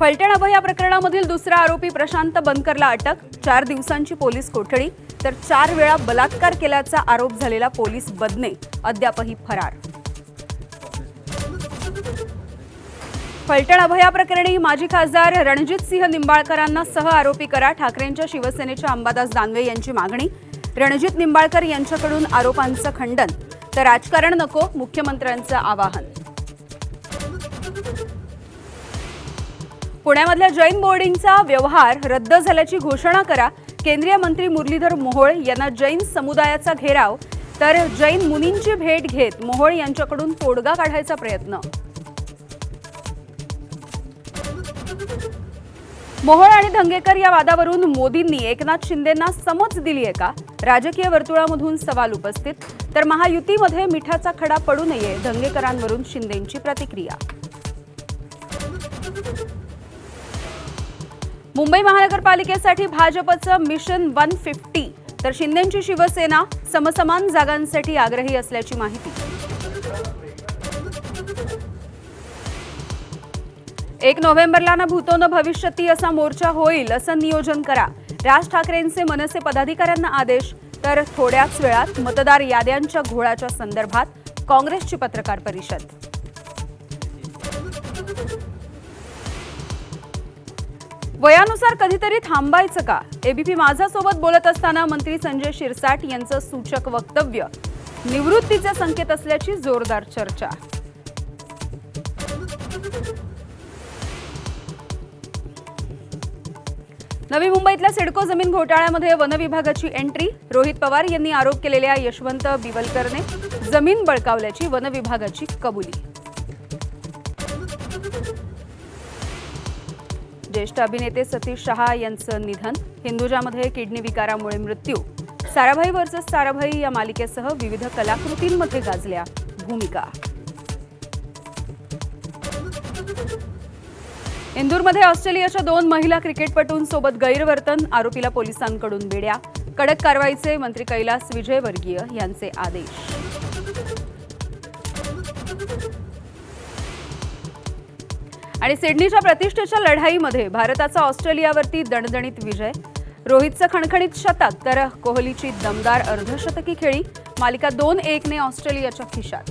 फलटण अभया प्रकरणामधील दुसरा आरोपी प्रशांत बनकरला अटक. चार दिवसांची पोलीस कोठडी. तर चार वेळा बलात्कार केल्याचा आरोप झालेला पोलीस बदने. अद्यापही फरार. फलटण अभया प्रकरणी माजी खासदार रणजित सिंह निंबाळकरांना सह आरोपी करा ठाकरेंच्या शिवसेनेच्या अंबादास दानवे यांची मागणी. रणजित निंबाळकर यांच्याकडून आरोपांचं खंडन. तर राजकारण नको मुख्यमंत्र्यांचं आवाहन. पुण्यामधल्या जैन बोर्डिंगचा व्यवहार रद्द झाल्याची घोषणा करा. केंद्रीय मंत्री मुरलीधर मोहोळ यांना जैन समुदायाचा घेराव. तर जैन मुनींची भेट घेत मोहोळ यांच्याकडून तोडगा काढायचा प्रयत्न. मोहोळ आणि धंगेकर या वादावरून मोदींनी एकनाथ शिंदेंना समज दिली आहे का? राजकीय वर्तुळामधून सवाल उपस्थित. तर महायुतीमध्ये मिठाचा खडा पडू नये धंगेकरांवरून शिंदेंची प्रतिक्रिया. मुंबई महानगरपालिकेसाठी भाजपचं मिशन वन फिफ्टी. तर शिंदेंची शिवसेना समसमान जागांसाठी आग्रही असल्याची माहिती. एक नोव्हेंबरला ना भूतो न भविष्यती असा मोर्चा होईल असं नियोजन करा. राज ठाकरेंचे मनसे पदाधिकाऱ्यांना आदेश तर थोड्याच वेळात मतदार याद्यांच्या घोळाच्या संदर्भात काँग्रेसची पत्रकार परिषद. वयानुसार कधीतरी थांबायचं का? एबीपी माझा बोलत असताना मंत्री संजय शिरसाट यांचं सूचक वक्तव्य निवृत्तीचे संकेत असल्याची जोरदार चर्चा. नवी मुंबईतल्या सिडको जमीन घोटाळ्यामध्ये वन विभागाची एंट्री रोहित पवार यांनी आरोप केलेल्या यशवंत बिवलकरने जमीन बळकावल्याची वन विभागाची कबुली. ज्येष्ठ अभिनेते सतीश शहा यांचं निधन हिंदुजामध्ये किडनी विकारामुळे मृत्यू. साराभाई वर्सेस साराभाई या मालिकेसह विविध कलाकृतींमध्ये गाजल्या भूमिका. इंदूरमध्ये ऑस्ट्रेलियाच्या दोन महिला क्रिकेटपटूंसोबत गैरवर्तन आरोपीला पोलिसांकडून बेड्या. कडक कारवाईचे मंत्री कैलास विजयवर्गीय यांचे आदेश. आणि सिडनीच्या प्रतिष्ठेच्या लढाईमध्ये भारताचा ऑस्ट्रेलियावरती दणदणीत विजय. रोहितचं खणखणीत शतक तर कोहलीची दमदार अर्धशतकी खेळी. मालिका दोन एकने ऑस्ट्रेलियाच्या खिशात.